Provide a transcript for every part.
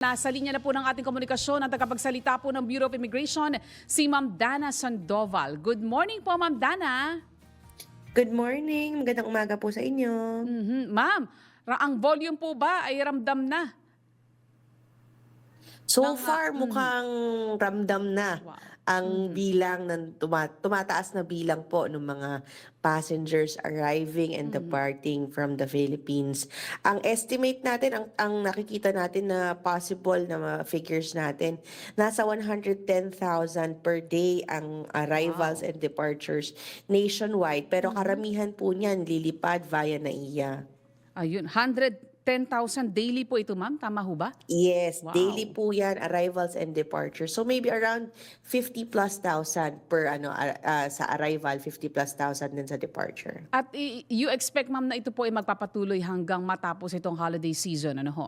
Nasa linya na po ng ating komunikasyon ang tagapagsalita po ng Bureau of Immigration, si Ma'am Dana Sandoval. Good morning po, Ma'am Dana. Good morning. Magandang umaga po sa inyo. Mhm. Ma'am, ra- ang volume po ba ay ramdam na? So Mga- far, mukhang ramdam na Wow. Ang bilang ng tuma- tumataas na bilang po ng mga passengers arriving and Mhm. departing from the Philippines. Ang estimate natin, ang, ang nakikita natin na possible na mga figures natin, nasa 110,000 per day ang arrivals Wow. and departures nationwide. Pero Mhm. karamihan po niyan lilipad via NAIA. Ayun, 110,000 daily po ito, Ma'am. Tama ho ba? Yes, Wow. daily po yan, arrivals and departures. So maybe around 50 plus thousand per ano ah, sa arrival, 50 plus thousand din sa departure. At you expect, Ma'am, na ito po ay magpapatuloy hanggang matapos itong holiday season, ano ho?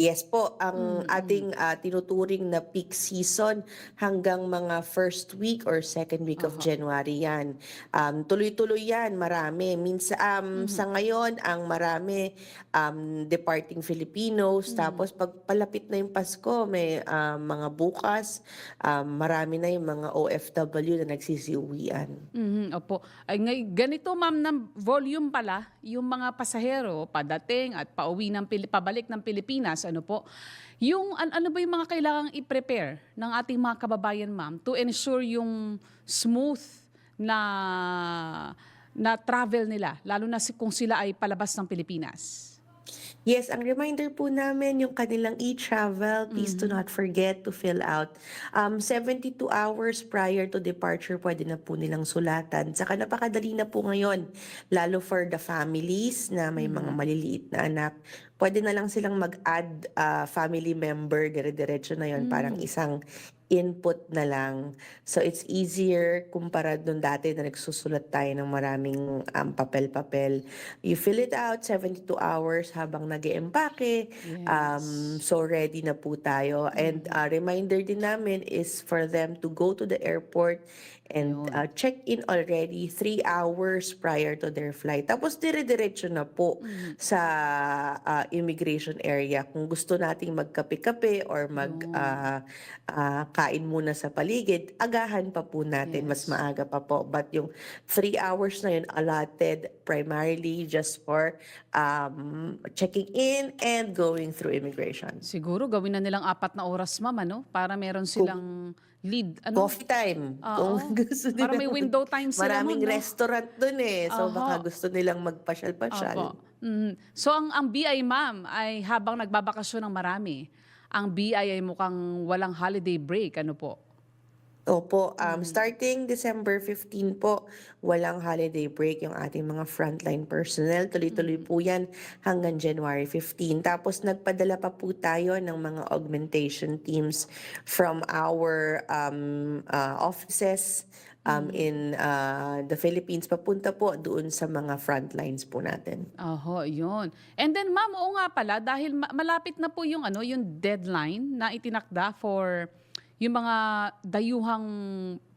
Yes po, ang Mm, ating ah, tinuturing na peak season hanggang mga first week or second week of Aha. January yan. Um, tuloy-tuloy yan, marami. Minsan, um, Mhm. sa ngayon, ang marami um, departing Filipinos. Mhm. Tapos pag palapit na yung Pasko, may ah, mga bukas, um, marami na yung mga OFW na nagsisiuwian. Mhm, opo. Ay, ngay, ganito ma'am ng volume pala, yung mga pasahero padating at pauwi ng Pili- pabalik ng Pilipinas, ano po? Yung an- ano ba yung mga kailangang i-prepare ng ating mga kababayan ma'am to ensure yung smooth na na travel nila, lalo na si- kung sila ay palabas ng Pilipinas. Yes, ang reminder po namin yung kanilang e-travel, please do Mhm. not forget to fill out. Um, 72 hours prior to departure, pwede na po nilang sulatan. Saka napakadali na po ngayon, lalo for the families na may mga Mhm. maliliit na anak. Pwede na lang silang mag-add ah, family member, dire-diretso na yon parang Mm. isang input na lang. So it's easier kumpara nung dati na nagsusulat tayo ng maraming um, papel-papel. You fill it out 72 hours habang nag empake Yes. Um, so ready na po tayo. And Mhm. uh, reminder din namin is for them to go to the airport and uh, check in already three hours prior to their flight. Tapos dire-diretso na po Mhm. sa uh, immigration area. Kung gusto nating magkape-kape or mag Yun. uh, uh, kain muna sa paligid, agahan pa po natin. Mas Yes. maaga pa po. But yung three hours na yun allotted primarily just for um, checking in and going through immigration. Siguro gawin na nilang apat na oras ma'am, ano? Para meron silang lead. Ano? Coffee time. Kung gusto Para may window time sila Maraming no? restaurant dun eh. So Aha. baka gusto nilang magpasyal-pasyal. Opo. Mhm. So ang ang BI ma'am ay habang nagbabakasyon ng marami, ang BI ay mukhang walang holiday break, ano po? Opo, um, Mm. starting December 15 po, walang holiday break yung ating mga frontline personnel. Tuloy-tuloy Mm. po yan hanggang January 15. Tapos nagpadala pa po tayo ng mga augmentation teams from our um, uh, offices um, Mm. in uh, the Philippines papunta po doon sa mga frontlines po natin. Oho, yun. And then ma'am, oo nga pala, dahil ma- malapit na po yung, ano, yung deadline na itinakda for yung mga dayuhang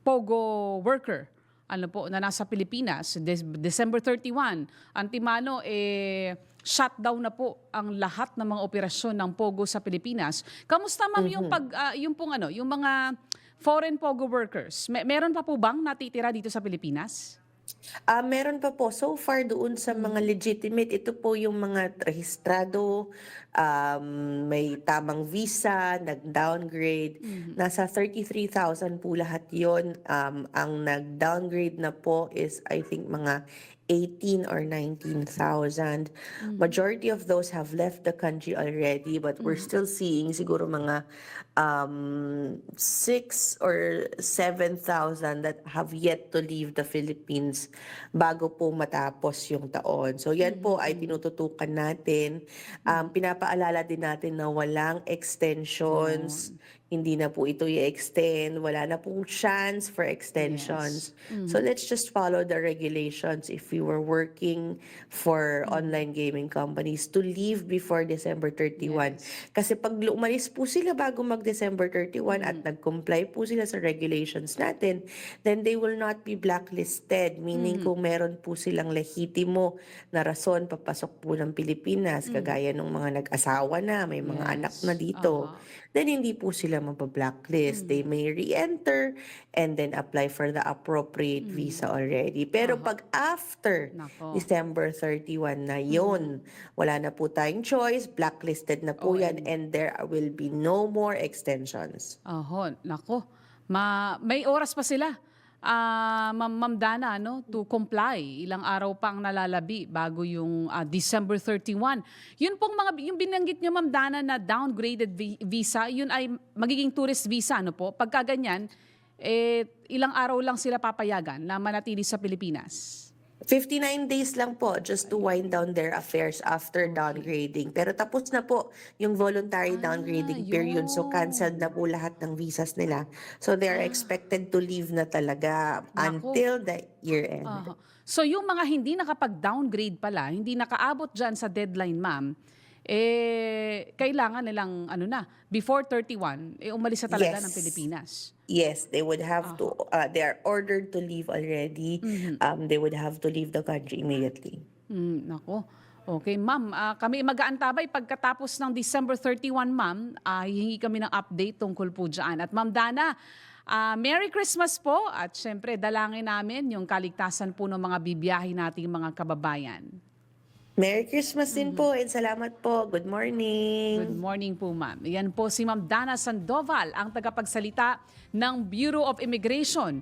POGO worker ano po, na nasa Pilipinas, Des- December 31, antimano, eh, shutdown na po ang lahat ng mga operasyon ng POGO sa Pilipinas. Kamusta ma'am yung Mhm. pag, ah, yung pong ano, yung mga foreign POGO workers, me- meron pa po bang natitira dito sa Pilipinas? Ah, meron pa po. So far doon sa mga legitimate, ito po yung mga rehistrado, um, may tamang visa, nag-downgrade. Mhm. Nasa 33,000 po lahat yon. Um, ang nag-downgrade na po is I think mga 18 or 19,000. Mhm. Majority of those have left the country already but we're Mhm. still seeing siguro mga um, 6 or 7,000 that have yet to leave the Philippines bago po matapos yung taon. So yan po ay Mhm. tinututukan natin. Um, pinapaalala din natin na walang extensions, hindi na po ito i-extend, wala na pong chance for extensions. So let's just follow the regulations if we were working for online gaming companies to leave before December 31. Kasi pag umalis po sila bago mag-December 31 at nag-comply po sila sa regulations natin, then they will not be blacklisted. Meaning kung meron po silang lehitimo na rason papasok po ng Pilipinas, kagaya ng mga nag-asawa na, may mga Yes. anak na dito, Aha. then hindi po sila mabablacklist. They may re-enter and then apply for the appropriate visa already. Pero pag after Nako. December 31 na yon, wala na po tayong choice, blacklisted na po yan and there will be no more extensions. Oho, nako. Ma may oras pa sila. Ah, Ma'am Ma'am Dana, no, to comply. Ilang araw pang nalalabi bago yung ah, December 31. Yun pong mga yung binanggit niyo Ma'am Dana na downgraded vi- visa, yun ay magiging tourist visa ano po. Pagka ganyan, eh ilang araw lang sila papayagan na manatili sa Pilipinas. 59 days lang po just to wind down their affairs after downgrading. Pero tapos na po yung voluntary downgrading period. So canceled na po lahat ng visas nila. So they are expected to leave na talaga Naku. until the year end. Aha. So yung mga hindi nakapag-downgrade pala, hindi nakaabot dyan sa deadline, ma'am, eh, kailangan nilang, ano na, before 31, eh, umalis na talaga Yes. ng Pilipinas. Yes, they would have to, uh, they are ordered to leave already. Um, they would have to leave the country immediately. Mm, nako. Okay, ma'am. ah, kami mag-aantabay pagkatapos ng December 31, ma'am. ah, hihingi kami ng update tungkol po dyan. At ma'am Dana, ah, Merry Christmas po. At syempre, dalangin namin yung kaligtasan po ng mga bibiyahe nating mga kababayan. Merry Christmas din po and salamat po. Good morning. Good morning po, ma'am. Yan po si Ma'am Dana Sandoval, ang tagapagsalita ng Bureau of Immigration